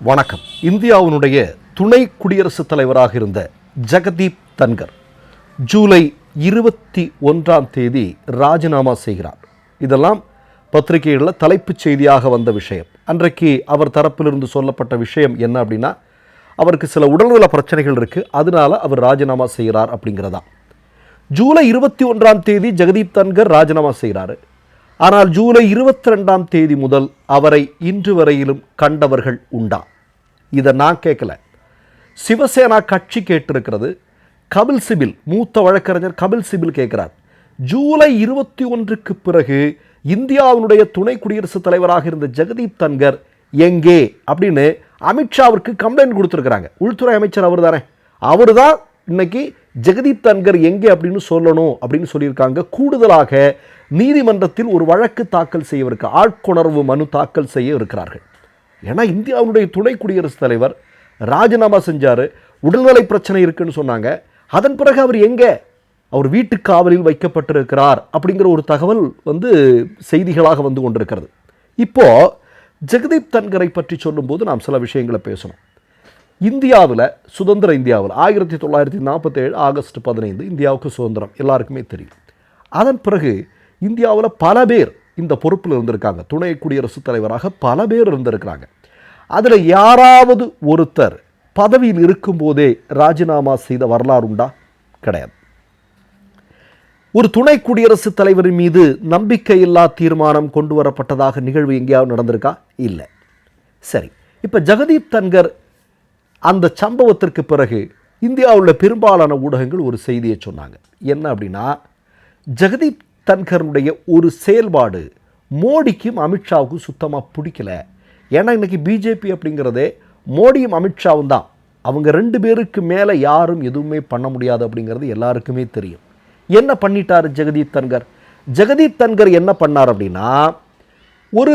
வணக்கம். இந்தியாவினுடைய துணை குடியரசுத் தலைவராக இருந்த ஜெகதீப் தன்கர் ஜூலை இருபத்தி ஒன்றாம் தேதி ராஜினாமா செய்கிறார். இதெல்லாம் பத்திரிகைகளில் தலைப்புச் செய்தியாக வந்த விஷயம். அன்றைக்கு அவர் தரப்பிலிருந்து சொல்லப்பட்ட விஷயம் என்ன அப்படின்னா அவருக்கு சில உடல்நல பிரச்சனைகள் இருக்குது அதனால அவர் ராஜினாமா செய்கிறார் அப்படிங்கிறதா ஜூலை இருபத்தி ஒன்றாம் தேதி ஜெகதீப் தன்கர் ராஜினாமா செய்கிறாரு. ஆனால் ஜூலை இருபத்தி ரெண்டாம் தேதி முதல் அவரை இன்று வரையிலும் கண்டவர்கள் உண்டா? இதை நான் கேட்கல. சிவசேனா கட்சி கேட்டிருக்கிறது. கபில் சிபில் மூத்த வழக்கறிஞர் கபில் சிபில் கேட்கிறார். ஜூலை இருபத்தி ஒன்றுக்கு பிறகு இந்தியாவினுடைய துணை குடியரசுத் தலைவராக இருந்த ஜெகதீப் தன்கர் எங்கே? அப்படின்னு அமித்ஷாவிற்கு கம்ப்ளைண்ட் கொடுத்துருக்குறாங்க. உள்துறை அமைச்சர் அவர் தானே அவர் தான் இன்னைக்கு ஜெகதீப் தன்கர் எங்கே அப்படின்னு சொல்லணும் அப்படின்னு சொல்லியிருக்காங்க. கூடுதலாக நீதிமன்றத்தில் ஒரு வழக்கு தாக்கல் செய்யவிருக்கு ஆட்கொணர்வு மனு தாக்கல் செய்ய இருக்கிறார்கள். ஏன்னா இந்தியாவுடைய துணை குடியரசுத் தலைவர் ராஜினாமா செஞ்சார் உடல்நலை பிரச்சனை இருக்குன்னு சொன்னாங்க. அதன் பிறகு அவர் எங்கே? அவர் வீட்டு காவலில் வைக்கப்பட்டிருக்கிறார் அப்படிங்கிற ஒரு தகவல் வந்து செய்திகளாக வந்து கொண்டிருக்கிறது. இப்போ ஜெகதீப் தன்கரை பற்றி சொல்லும்போது நாம் சில விஷயங்களை பேசணும். இந்தியாவில் சுதந்திர இந்தியாவில் ஆயிரத்தி தொள்ளாயிரத்தி நாற்பத்தேழு ஆகஸ்ட் பதினைந்து இந்தியாவுக்கு சுதந்திரம். எல்லாருக்குமே தெரியும். அதன் பிறகு இந்தியாவில் பல பேர் இந்த பொறுப்பில் இருந்திருக்காங்க. துணை குடியரசுத் தலைவராக பல பேர் இருந்திருக்கிறாங்க. அதில் யாராவது ஒருத்தர் பதவியில் இருக்கும்போதே ராஜினாமா செய்த வரலாறு உண்டா? கிடையாது. ஒரு துணை குடியரசுத் தலைவரின் மீது நம்பிக்கையில்லா தீர்மானம் கொண்டு வரப்பட்டதாக நிகழ்வு எங்கேயாவது நடந்திருக்கா? இல்லை. சரி. இப்போ ஜெகதீப் தன்கர் அந்த சம்பவத்திற்கு பிறகு இந்தியாவில் பெரும்பாலான ஊடகங்கள் ஒரு செய்தியை சொன்னாங்க. என்ன அப்படின்னா ஜெகதீப் தன்கருடைய ஒரு செயல்பாடு மோடிக்கும் அமித்ஷாவுக்கும் சுத்தமாக பிடிக்கல. ஏன்னா இன்றைக்கி பிஜேபி அப்படிங்கிறதே மோடியும் அமித்ஷாவும் தான். அவங்க ரெண்டு பேருக்கு மேலே யாரும் எதுவுமே பண்ண முடியாது அப்படிங்கிறது எல்லாருக்குமே தெரியும். என்ன பண்ணிட்டார் ஜெகதீப் தன்கர்? ஜெகதீப் தன்கர் என்ன பண்ணார் அப்படின்னா ஒரு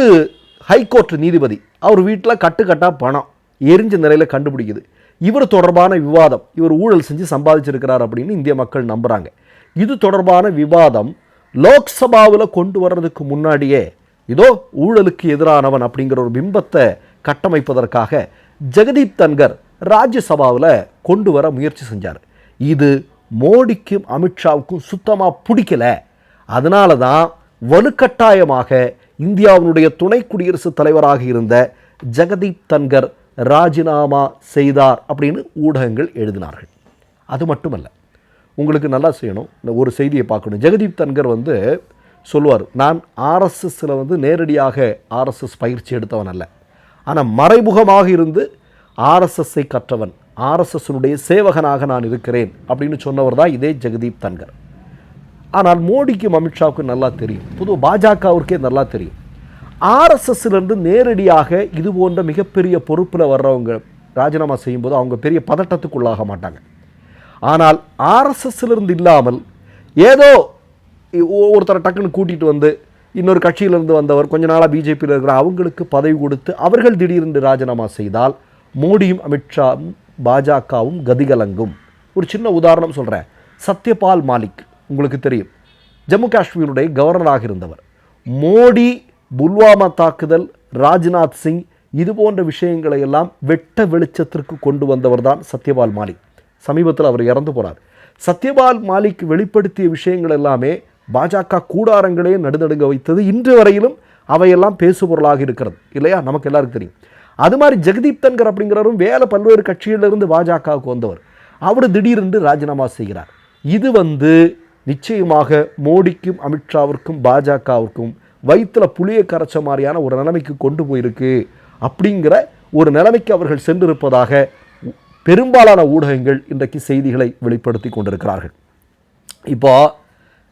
ஹைகோர்ட் நீதிபதி அவர் வீட்டில் கட்டுக்கட்டாக பணம் எரிஞ்ச நிலையில் கண்டுபிடிக்குது. இவர் தொடர்பான விவாதம் இவர் ஊழல் செஞ்சு சம்பாதிச்சிருக்கிறார் அப்படின்னு இந்திய மக்கள் நம்புகிறாங்க இது தொடர்பான விவாதம் லோக்சபாவில் கொண்டு வர்றதுக்கு முன்னாடியே இதோ ஊழலுக்கு எதிரானவன் அப்படிங்கிற ஒரு பிம்பத்தை கட்டமைப்பதற்காக ஜெகதீப் தன்கர் ராஜ்யசபாவில் கொண்டு வர முயற்சி செஞ்சார். இது மோடிக்கும் அமித்ஷாவுக்கும் சுத்தமாக பிடிக்கல. அதனால தான் வலுக்கட்டாயமாக இந்தியாவினுடைய துணை குடியரசுத் தலைவராக இருந்த ஜெகதீப் தன்கர் ராஜினாமா செய்தார் அப்படின்னு ஊடகங்கள் எழுதினார்கள். அது மட்டுமல்ல உங்களுக்கு நல்லா செய்யணும். இந்த ஒரு செய்தியை பார்க்கணும். ஜெகதீப் தன்கர் வந்து சொல்லுவார் நான் ஆர்எஸ்எஸ்ஸில் வந்து நேரடியாக ஆர்எஸ்எஸ் பயிற்சி எடுத்தவன் அல்ல. ஆனால் மறைமுகமாக இருந்து ஆர்எஸ்எஸ்ஸை கற்றவன் ஆர்எஸ்எஸ்னுடைய சேவகனாக நான் இருக்கிறேன். அப்படின்னு சொன்னவர் தான் இதே ஜெகதீப் தன்கர். ஆனால் மோடிக்கும் அமித்ஷாவுக்கும் நல்லா தெரியும். பொதுவாக பாஜகவிற்கே நல்லா தெரியும். ஆர்எஸ்எஸ்லேருந்து நேரடியாக இது போன்ற மிகப்பெரிய பொறுப்பில் வர்றவங்க ராஜினாமா செய்யும்போது அவங்க பெரிய பதட்டத்துக்குள்ளாக மாட்டாங்க. ஆனால் ஆர்எஸ்எஸ்லேருந்து இல்லாமல் ஏதோ ஒருத்தரை டக்குன்னு கூட்டிகிட்டு வந்து இன்னொரு கட்சியிலிருந்து வந்தவர் கொஞ்ச நாளாக பிஜேபியில் இருக்கிற அவங்களுக்கு பதவி கொடுத்து அவர்கள் திடீரென்று ராஜினாமா செய்தால் மோடியும் அமித்ஷாவும் பாஜகவும் கதிகலங்கும். ஒரு சின்ன உதாரணம் சொல்கிறேன் சத்யபால் மாலிக் உங்களுக்கு தெரியும். ஜம்மு காஷ்மீருடைய கவர்னராக இருந்தவர். மோடி புல்வாமா தாக்குதல் ராஜ்நாத் சிங் இது போன்ற விஷயங்களை எல்லாம் வெட்ட வெளிச்சத்திற்கு கொண்டு வந்தவர் தான் சத்யபால் மாலிக். சமீபத்தில் அவர் இறந்து போனார். சத்யபால் மாலிக் வெளிப்படுத்திய விஷயங்கள் எல்லாமே பாஜக கூடாரங்களே நடுநடுங்க வைத்தது. இன்று வரையிலும் அவையெல்லாம் பேசுபொருளாக இருக்கிறது. இல்லையா? நமக்கு எல்லாருக்கும் தெரியும். அது மாதிரி ஜெகதீப் தன்கர் அப்படிங்கிறவரும் வேலை பல்வேறு கட்சியிலிருந்து பாஜகவுக்கு வந்தவர். அவர் திடீரென்று ராஜினாமா செய்கிறார். இது வந்து நிச்சயமாக மோடிக்கும் அமித்ஷாவிற்கும் பாஜகவிற்கும் வயிற்றில் புளியை கரைச்ச மாதிரியான ஒரு நிலைமைக்கு கொண்டு போயிருக்கு. அப்படிங்கிற ஒரு நிலைமைக்கு அவர்கள் சென்றிருப்பதாக பெரும்பாலான ஊடகங்கள் இன்றைக்கு செய்திகளை வெளிப்படுத்தி கொண்டிருக்கிறார்கள். இப்போ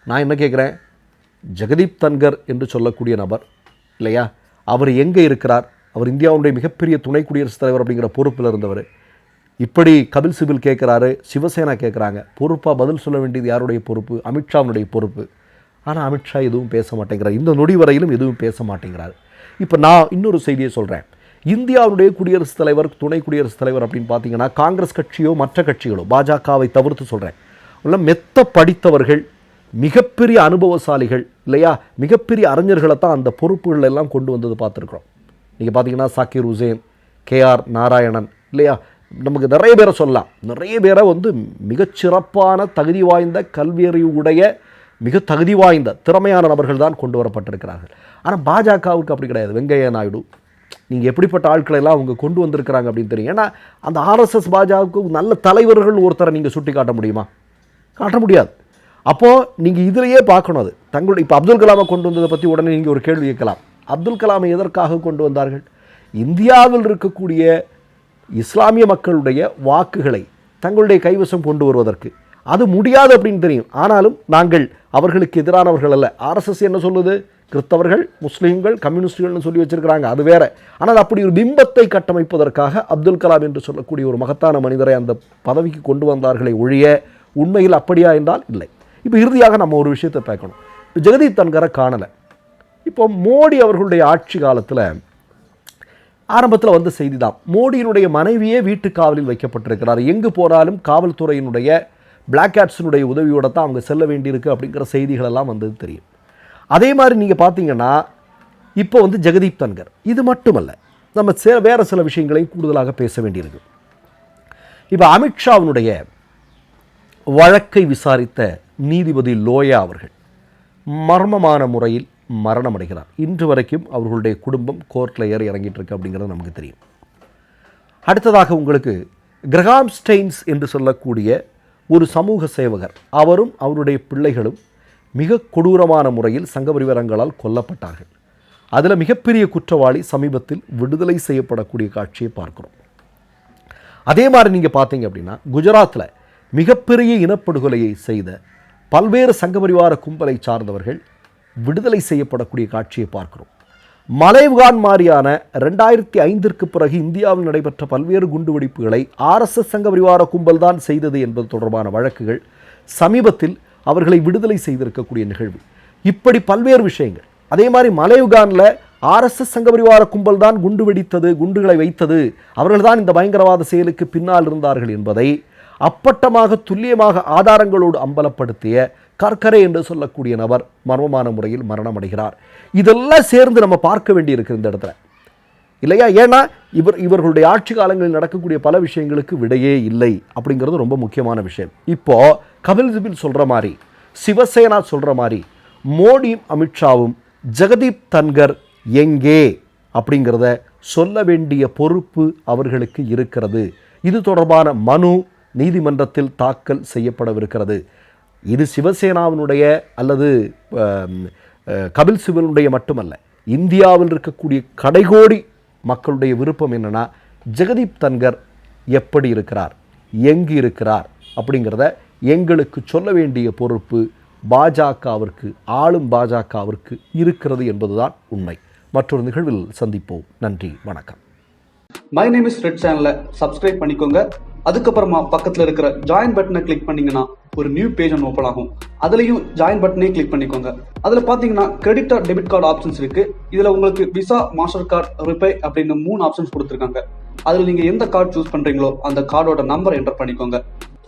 நான் என்ன கேட்குறேன்? ஜெகதீப் தன்கர் என்று சொல்லக்கூடிய நபர் இல்லையா? அவர் எங்கே இருக்கிறார்? அவர் இந்தியாவுடைய மிகப்பெரிய துணை குடியரசுத் தலைவர் அப்படிங்கிற பொறுப்பில் இருந்தவர். இப்படி கபில் சிபில் கேட்குறாரு சிவசேனா கேட்குறாங்க. பொறுப்பாக பதில் சொல்ல வேண்டியது யாருடைய பொறுப்பு? அமித்ஷாவுடைய பொறுப்பு. ஆனால் அமித்ஷா எதுவும் பேச மாட்டேங்கிறார். இந்த நொடி வரையிலும் எதுவும் பேச மாட்டேங்கிறார். இப்போ நான் இன்னொரு செய்தியை சொல்கிறேன் இந்தியாவுடைய குடியரசுத் தலைவர் துணை குடியரசுத் தலைவர் அப்படின்னு பார்த்தீங்கன்னா காங்கிரஸ் கட்சியோ மற்ற கட்சிகளோ பாஜகவை தவிர்த்து சொல்கிறேன் இல்லை மெத்த படித்தவர்கள் மிகப்பெரிய அனுபவசாலிகள் இல்லையா? மிகப்பெரிய அறிஞர்களை தான் அந்த பொறுப்புகள் எல்லாம் கொண்டு வந்தது பார்த்துருக்குறோம். நீங்கள் பார்த்தீங்கன்னா சாக்கிர் ஹுசேன் கேஆர் நாராயணன் இல்லையா? நமக்கு நிறைய பேரை சொல்லலாம். நிறைய பேரை வந்து மிகச்சிறப்பான தகுதி வாய்ந்த கல்வியறிவு உடைய மிக தகுதி வாய்ந்த திறமையான நபர்கள் தான் கொண்டு வரப்பட்டிருக்கிறார்கள். ஆனால் பாஜகவுக்கு அப்படி கிடையாது. வெங்கையா நாயுடு நீங்கள் எப்படிப்பட்ட ஆட்களை எல்லாம் அவங்க கொண்டு வந்திருக்கிறாங்க அப்படின்னு தெரியும். ஏன்னா அந்த ஆர்எஸ்எஸ் பாஜகவுக்கு நல்ல தலைவர்கள் ஒருத்தரை நீங்கள் சுட்டி காட்ட முடியுமா? காட்ட முடியாது. அப்போது நீங்கள் இதிலேயே பார்க்கணும் அது. தங்களுடைய இப்போ அப்துல் கலாமை கொண்டு வந்ததை பற்றி உடனே நீங்கள் ஒரு கேள்வி கேட்கலாம். அப்துல் கலாமை எதற்காக கொண்டு வந்தார்கள்? இந்தியாவில் இருக்கக்கூடிய இஸ்லாமிய மக்களுடைய வாக்குகளை தங்களுடைய கைவசம் கொண்டு வருவதற்கு. அது முடியாது அப்படின்னு தெரியும். ஆனாலும் நாங்கள் அவர்களுக்கு எதிரானவர்கள் அல்ல. ஆர்எஸ்எஸ் என்ன சொல்லுது? கிறிஸ்தவர்கள் முஸ்லீம்கள் கம்யூனிஸ்டுகள்னு சொல்லி வச்சிருக்கிறாங்க அது வேற. ஆனால் அப்படி ஒரு பிம்பத்தை கட்டமைப்பதற்காக அப்துல் கலாம் என்று சொல்லக்கூடிய ஒரு மகத்தான மனிதரை அந்த பதவிக்கு கொண்டு வந்தார்களை ஒழிய உண்மையில் அப்படியா என்றால் இல்லை. இப்போ இறுதியாக நம்ம ஒரு விஷயத்தை பார்க்கணும். இப்போ ஜெகதீப் தன்கரை காணலை. இப்போ மோடி அவர்களுடைய ஆட்சி காலத்தில் ஆரம்பத்தில் வந்த செய்தி தான் மோடியினுடைய மனைவியே வீட்டு காவலில் வைக்கப்பட்டிருக்கிறார். எங்கு போனாலும் காவல்துறையினுடைய பிளாக் கேட்ஸினுடைய உதவியோட தான் அவங்க செல்ல வேண்டியிருக்கு அப்படிங்கிற செய்திகள் எல்லாம் வந்தது தெரியும். அதே மாதிரி நீங்கள் பார்த்தீங்கன்னா இப்போ வந்து ஜெகதீப் தன்கர். இது மட்டுமல்ல நம்ம சே வேறு சில விஷயங்களையும் கூடுதலாக பேச வேண்டியிருக்கு இப்போ அமித்ஷாவினுடைய வழக்கை விசாரித்த நீதிபதி லோயா அவர்கள் மர்மமான முறையில் மரணமடைகிறார். இன்று வரைக்கும் அவர்களுடைய குடும்பம் கோர்ட்டில் ஏறி இறங்கிட்டு இருக்கு அப்படிங்கிறது நமக்கு தெரியும். அடுத்ததாக உங்களுக்கு கிரகாம் ஸ்டெயின்ஸ் என்று சொல்லக்கூடிய ஒரு சமூக சேவகர் அவரும் அவருடைய பிள்ளைகளும் மிக கொடூரமான முறையில் சங்கபரிவரங்களால் கொல்லப்பட்டார்கள். அதில் மிகப்பெரிய குற்றவாளி சமீபத்தில் விடுதலை செய்யப்படக்கூடிய காட்சியை பார்க்கிறோம். அதே மாதிரி நீங்கள் பார்த்தீங்க அப்படின்னா குஜராத்தில் மிகப்பெரிய இனப்படுகொலையை செய்த பல்வேறு சங்கபரிவார கும்பலை சார்ந்தவர்கள் விடுதலை செய்யப்படக்கூடிய காட்சியை பார்க்கிறோம். மலைவ்கான் மாதிரியான ரெண்டாயிரத்தி ஐந்திற்கு பிறகு இந்தியாவில் நடைபெற்ற பல்வேறு குண்டுவெடிப்புகளை ஆர்எஸ்எஸ் சங்கபரிவார கும்பல் தான் செய்தது என்பது தொடர்பான வழக்குகள் சமீபத்தில் அவர்களை விடுதலை செய்திருக்கக்கூடிய நிகழ்வு. இப்படி பல்வேறு விஷயங்கள். அதே மாதிரி மலையுகானில் ஆர்எஸ்எஸ் சங்கபரிவார கும்பல் தான் குண்டு வெடித்தது குண்டுகளை வைத்தது. அவர்கள் தான் இந்த பயங்கரவாத செயலுக்கு பின்னால் இருந்தார்கள் என்பதை அப்பட்டமாக துல்லியமாக ஆதாரங்களோடு அம்பலப்படுத்திய கற்கரை என்று சொல்லக்கூடிய நபர் மர்மமான முறையில் மரணமடைகிறார். இதெல்லாம் சேர்ந்து நம்ம பார்க்க வேண்டியிருக்கு இந்த இடத்துல. இல்லையா? ஏன்னா இவர் இவர்களுடைய ஆட்சி காலங்களில் நடக்கக்கூடிய பல விஷயங்களுக்கு விடையே இல்லை அப்படிங்கிறது ரொம்ப முக்கியமான விஷயம். இப்போது கபில் சிபில் சொல்கிற மாதிரி சிவசேனா சொல்கிற மாதிரி மோடியும் அமித்ஷாவும் ஜெகதீப் தன்கர் எங்கே? அப்படிங்கிறத சொல்ல வேண்டிய பொறுப்பு அவர்களுக்கு இருக்கிறது. இது தொடர்பான மனு நீதிமன்றத்தில் தாக்கல் செய்யப்படவிருக்கிறது. இது சிவசேனாவினுடைய அல்லது கபில் சிவனுடைய மட்டுமல்ல இந்தியாவில் இருக்கக்கூடிய கடைகோடி மக்களுடைய விருப்பம் என்னென்னா ஜெகதீப் தன்கர் எப்படி இருக்கிறார்? எங்கு இருக்கிறார் அப்படிங்கிறத எங்களுக்கு சொல்ல வேண்டிய பொறுப்பு பாஜகவிற்கு ஆளும் பாஜகவிற்கு இருக்கிறது என்பதுதான் உண்மை. மற்றொரு நிகழ்வில் சந்திப்போம். நன்றி வணக்கம். மை நேம் இஸ் ரெட் சேனலை சப்ஸ்கிரைப் பண்ணிக்கோங்க. அதுக்கப்புறமா பக்கத்தில் இருக்கிற ஜாயின் பட்டனை கிளிக் பண்ணீங்கன்னா ஒரு நியூ பேஜ் ஒன்று ஓப்பன் ஆகும். அதுலேயும் ஜாயின் பட்டனே கிளிக் பண்ணிக்கோங்க. அதில் பார்த்தீங்கன்னா credit or debit card options இருக்கு. இதில் உங்களுக்கு விசா மாஸ்டர் கார்டு ரிப்பே அப்படின்னு மூணு ஆப்ஷன்ஸ் கொடுத்துருக்காங்க. அதில் நீங்கள் எந்த கார்டு சூஸ் பண்ணுறீங்களோ அந்த கார்டோட நம்பர் என்டர் பண்ணிக்கோங்க.